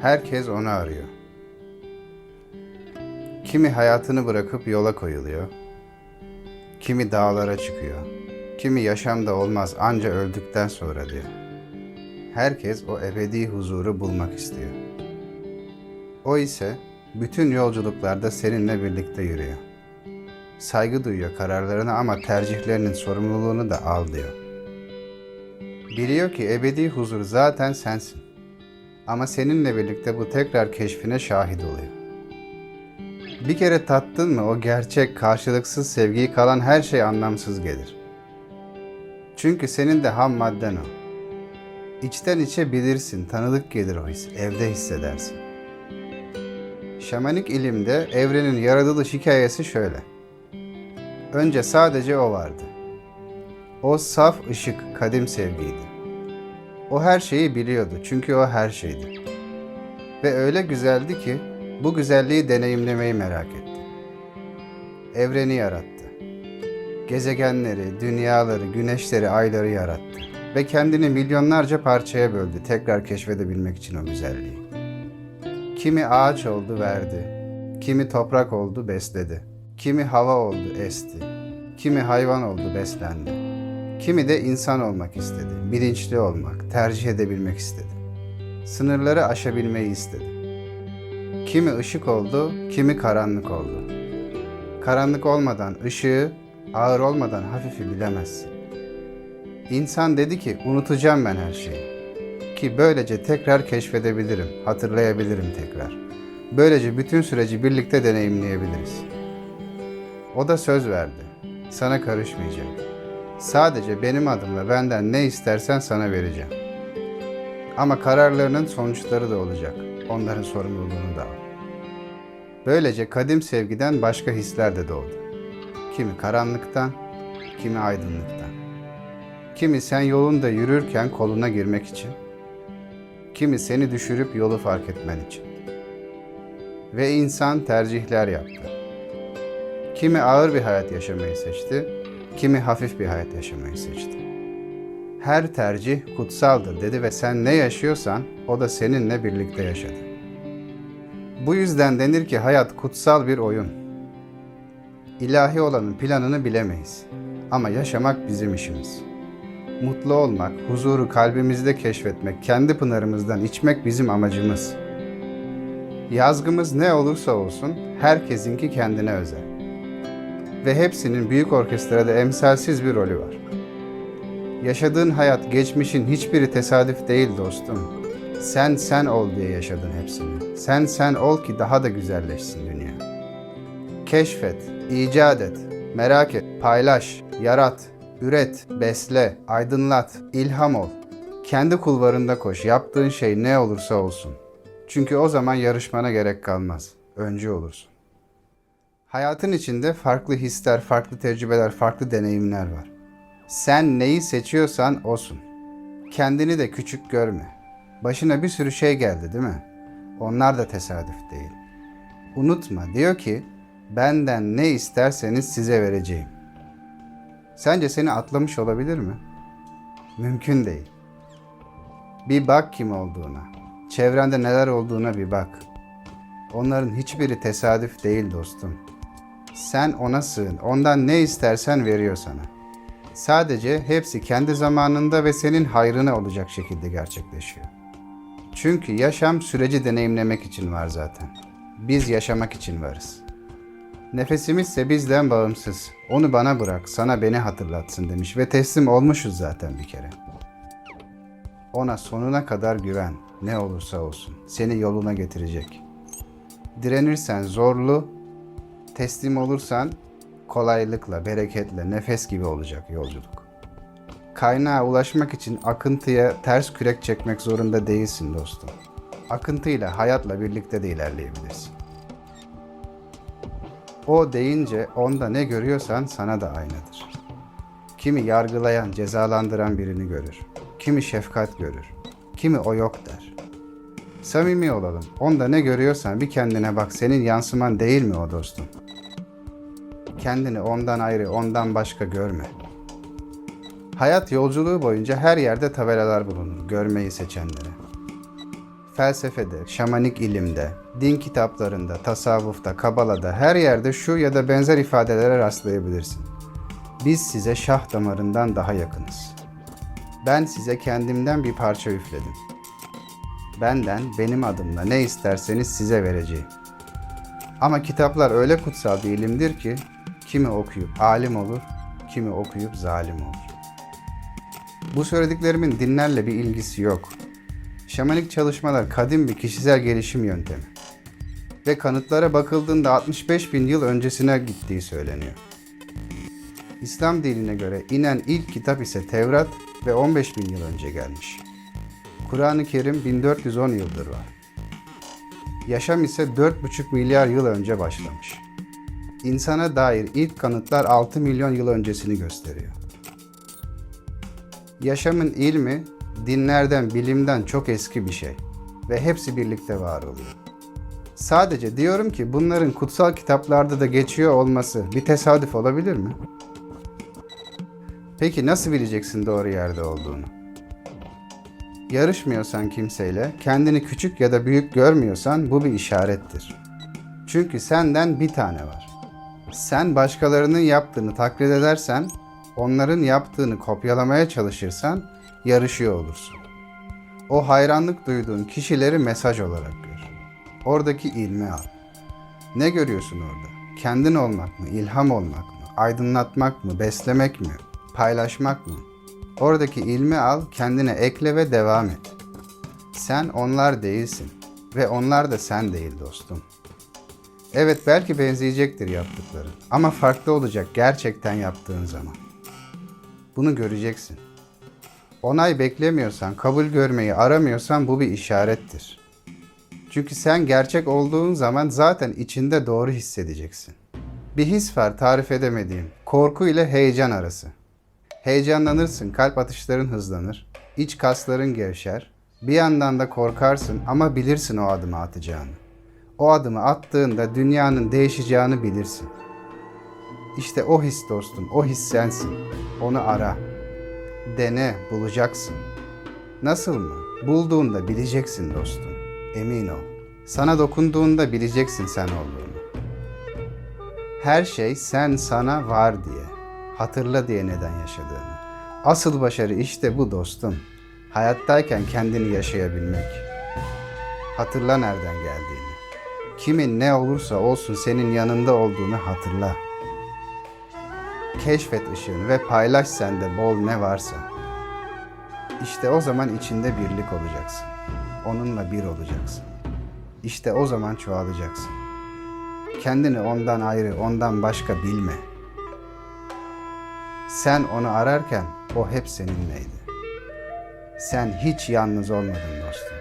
Herkes onu arıyor. Kimi hayatını bırakıp yola koyuluyor. Kimi dağlara çıkıyor. Kimi yaşamda olmaz anca öldükten sonra diyor. Herkes o ebedi huzuru bulmak istiyor. O ise bütün yolculuklarda seninle birlikte yürüyor. Saygı duyuyor kararlarına ama tercihlerinin sorumluluğunu da al diyor. Biliyor ki ebedi huzur zaten sensin. Ama seninle birlikte bu tekrar keşfine şahit oluyor. Bir kere tattın mı o gerçek karşılıksız sevgiyi kalan her şey anlamsız gelir. Çünkü senin de ham madden o. İçten içe bilirsin, tanıdık gelir o his, evde hissedersin. Şamanik ilimde evrenin yaratılış hikayesi şöyle. Önce sadece o vardı. O saf ışık, kadim sevgiydi. O her şeyi biliyordu çünkü o her şeydi. Ve öyle güzeldi ki bu güzelliği deneyimlemeyi merak etti. Evreni yarattı. Gezegenleri, dünyaları, güneşleri, ayları yarattı. Ve kendini milyonlarca parçaya böldü tekrar keşfedebilmek için o güzelliği. Kimi ağaç oldu verdi, kimi toprak oldu besledi, kimi hava oldu esti, kimi hayvan oldu beslendi, kimi de insan olmak istedi, bilinçli olmak, tercih edebilmek istedi. Sınırları aşabilmeyi istedi. Kimi ışık oldu, kimi karanlık oldu. Karanlık olmadan ışığı, ağır olmadan hafifi bilemezsin. İnsan dedi ki unutacağım ben her şeyi. Ki böylece tekrar keşfedebilirim, hatırlayabilirim tekrar. Böylece bütün süreci birlikte deneyimleyebiliriz. O da söz verdi. Sana karışmayacağım. Sadece benim adımla benden ne istersen sana vereceğim. Ama kararlarının sonuçları da olacak. Onların sorumluluğunu da al. Böylece kadim sevgiden başka hisler de doğdu. Kimi karanlıktan, kimi aydınlıktan. Kimi sen yolunda yürürken koluna girmek için, kimi seni düşürüp yolu fark etmen için. Ve insan tercihler yaptı. Kimi ağır bir hayat yaşamayı seçti, kimi hafif bir hayat yaşamayı seçti. Her tercih kutsaldır dedi ve sen ne yaşıyorsan o da seninle birlikte yaşadı. Bu yüzden denir ki hayat kutsal bir oyun. İlahi olanın planını bilemeyiz ama yaşamak bizim işimiz. Mutlu olmak, huzuru kalbimizde keşfetmek, kendi pınarımızdan içmek bizim amacımız. Yazgımız ne olursa olsun herkesinki kendine özel. Ve hepsinin büyük orkestrada emsalsiz bir rolü var. Yaşadığın hayat, geçmişin hiçbiri tesadüf değil dostum. Sen sen ol diye yaşadın hepsini. Sen sen ol ki daha da güzelleşsin dünya. Keşfet, icat et, merak et, paylaş, yarat, üret, besle, aydınlat, ilham ol. Kendi kulvarında koş, yaptığın şey ne olursa olsun. Çünkü o zaman yarışmana gerek kalmaz. Öncü olursun. Hayatın içinde farklı hisler, farklı tecrübeler, farklı deneyimler var. Sen neyi seçiyorsan osun. Kendini de küçük görme. Başına bir sürü şey geldi değil mi? Onlar da tesadüf değil. Unutma diyor ki benden ne isterseniz size vereceğim. Sence seni atlamış olabilir mi? Mümkün değil. Bir bak kim olduğuna. Çevrende neler olduğuna bir bak. Onların hiçbiri tesadüf değil dostum. Sen ona sığın. Ondan ne istersen veriyor sana. Sadece hepsi kendi zamanında ve senin hayrına olacak şekilde gerçekleşiyor. Çünkü yaşam süreci deneyimlemek için var zaten. Biz yaşamak için varız. Nefesimizse bizden bağımsız. Onu bana bırak, sana beni hatırlatsın demiş ve teslim olmuşuz zaten bir kere. Ona sonuna kadar güven, ne olursa olsun. Seni yoluna getirecek. Direnirsen zorlu, teslim olursan kolaylıkla, bereketle, nefes gibi olacak yolculuk. Kaynağa ulaşmak için akıntıya ters kürek çekmek zorunda değilsin dostum. Akıntıyla, hayatla birlikte de ilerleyebilirsin. O deyince onda ne görüyorsan sana da aynıdır. Kimi yargılayan, cezalandıran birini görür. Kimi şefkat görür. Kimi o yok der. Samimi olalım. Onda ne görüyorsan bir kendine bak. Senin yansıman değil mi o dostum? Kendini ondan ayrı, ondan başka görme. Hayat yolculuğu boyunca her yerde tabelalar bulunur görmeyi seçenlere. Felsefede, şamanik ilimde, din kitaplarında, tasavvufta, kabalada her yerde şu ya da benzer ifadelere rastlayabilirsin. Biz size şah damarından daha yakınız. Ben size kendimden bir parça üfledim. Benden, benim adımla ne isterseniz size vereceğim. Ama kitaplar öyle kutsal bir ilimdir ki kimi okuyup alim olur, kimi okuyup zalim olur. Bu söylediklerimin dinlerle bir ilgisi yok. Şamanik çalışmalar kadim bir kişisel gelişim yöntemi. Ve kanıtlara bakıldığında 65 bin yıl öncesine gittiği söyleniyor. İslam dinine göre inen ilk kitap ise Tevrat ve 15 bin yıl önce gelmiş. Kur'an-ı Kerim 1410 yıldır var. Yaşam ise 4,5 milyar yıl önce başlamış. İnsana dair ilk kanıtlar 6 milyon yıl öncesini gösteriyor. Yaşamın ilmi dinlerden, bilimden çok eski bir şey ve hepsi birlikte var oluyor. Sadece diyorum ki bunların kutsal kitaplarda da geçiyor olması bir tesadüf olabilir mi? Peki nasıl bileceksin doğru yerde olduğunu? Yarışmıyorsan kimseyle, kendini küçük ya da büyük görmüyorsan bu bir işarettir. Çünkü senden bir tane var. Sen başkalarının yaptığını taklit edersen, onların yaptığını kopyalamaya çalışırsan yarışıyor olursun. O hayranlık duyduğun kişileri mesaj olarak gör. Oradaki ilmi al. Ne görüyorsun orada? Kendin olmak mı, ilham olmak mı, aydınlatmak mı, beslemek mi, paylaşmak mı? Oradaki ilmi al, kendine ekle ve devam et. Sen onlar değilsin ve onlar da sen değil dostum. Evet belki benzeyecektir yaptıkların ama farklı olacak gerçekten yaptığın zaman. Bunu göreceksin. Onay beklemiyorsan, kabul görmeyi aramıyorsan bu bir işarettir. Çünkü sen gerçek olduğun zaman zaten içinde doğru hissedeceksin. Bir his var tarif edemediğim. Korku ile heyecan arası. Heyecanlanırsın, kalp atışların hızlanır, iç kasların gevşer. Bir yandan da korkarsın ama bilirsin o adımı atacağını. O adımı attığında dünyanın değişeceğini bilirsin. İşte o his dostum, o his sensin. Onu ara. Dene, bulacaksın. Nasıl mı? Bulduğunda bileceksin dostum. Emin ol. Sana dokunduğunda bileceksin sen olduğunu. Her şey sen sana var diye. Hatırla diye neden yaşadığını. Asıl başarı işte bu dostum. Hayattayken kendini yaşayabilmek. Hatırla nereden geldiğini. Kimin ne olursa olsun senin yanında olduğunu hatırla. Keşfet ışığını ve paylaş sende bol ne varsa. İşte o zaman içinde birlik olacaksın. Onunla bir olacaksın. İşte o zaman çoğalacaksın. Kendini ondan ayrı, ondan başka bilme. Sen onu ararken o hep seninleydi. Sen hiç yalnız olmadın dostum.